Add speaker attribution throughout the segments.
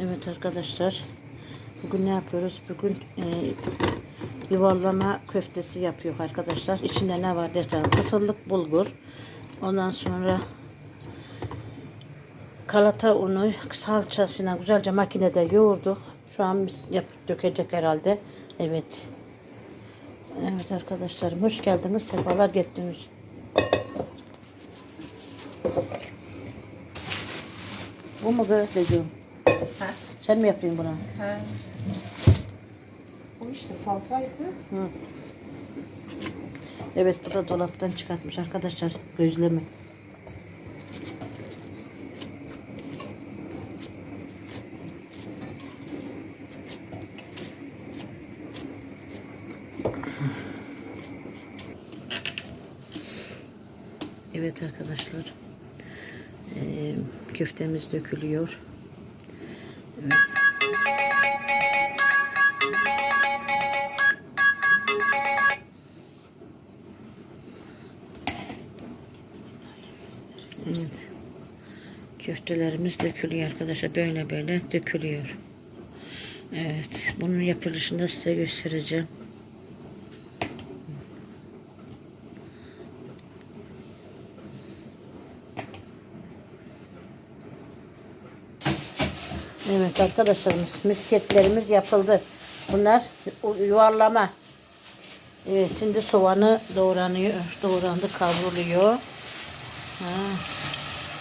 Speaker 1: Evet arkadaşlar. Bugün ne yapıyoruz? Bugün e, yuvarlama köftesi yapıyor arkadaşlar. İçinde ne var dersen kısırlık bulgur. Ondan sonra kalata unu salçasına güzelce makinede yoğurduk. Şu an yapıp dökecek herhalde. Evet. Evet arkadaşlarım hoş geldiniz. Sefalar getirdiniz. Bu mu gözlediğim?
Speaker 2: Ha?
Speaker 1: Sen mi yapıyorsun bunu?
Speaker 2: Ha. O işte fazlaydı.
Speaker 1: Hı. Evet bu da dolaptan çıkartmış arkadaşlar gözleme. Evet arkadaşlar. Ee, köftemiz dökülüyor. Evet. Evet. Köftelerimiz dökülüyor arkadaşlar. Böyle böyle dökülüyor. Evet. Bunun yapılışını size göstereceğim. Evet arkadaşlarımız misketlerimiz yapıldı. Bunlar yuvarlama. Evet şimdi soğanı doğranıyor. Doğrandı kavruluyor. Ha.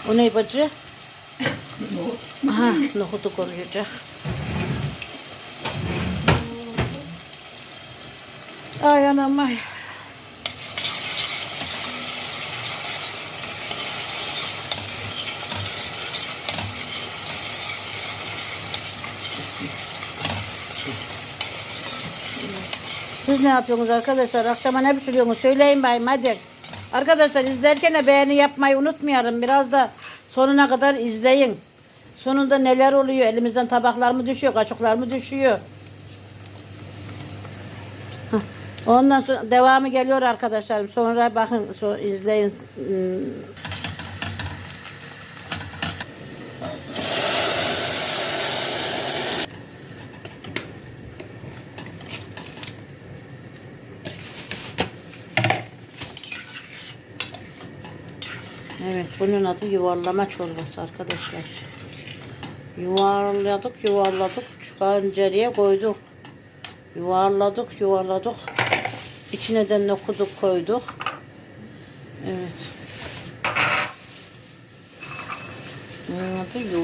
Speaker 1: O ne bacı? Aha, nohutu koruyacak. Ay anam ay. Siz ne yapıyorsunuz arkadaşlar? Akşama ne pişiriyorsunuz? Söyleyin bayım hadi. Arkadaşlar izlerken de beğeni yapmayı unutmayalım. Biraz da sonuna kadar izleyin. Sonunda neler oluyor? Elimizden tabaklar mı düşüyor? Kaşıklar mı düşüyor? Ondan sonra devamı geliyor arkadaşlarım. Sonra bakın so izleyin. Evet bunun adı yuvarlama çorbası arkadaşlar. Yuvarladık yuvarladık şu tencereye koyduk. Yuvarladık yuvarladık. İçine de nokuduk koyduk. Evet. Bunun adı yu-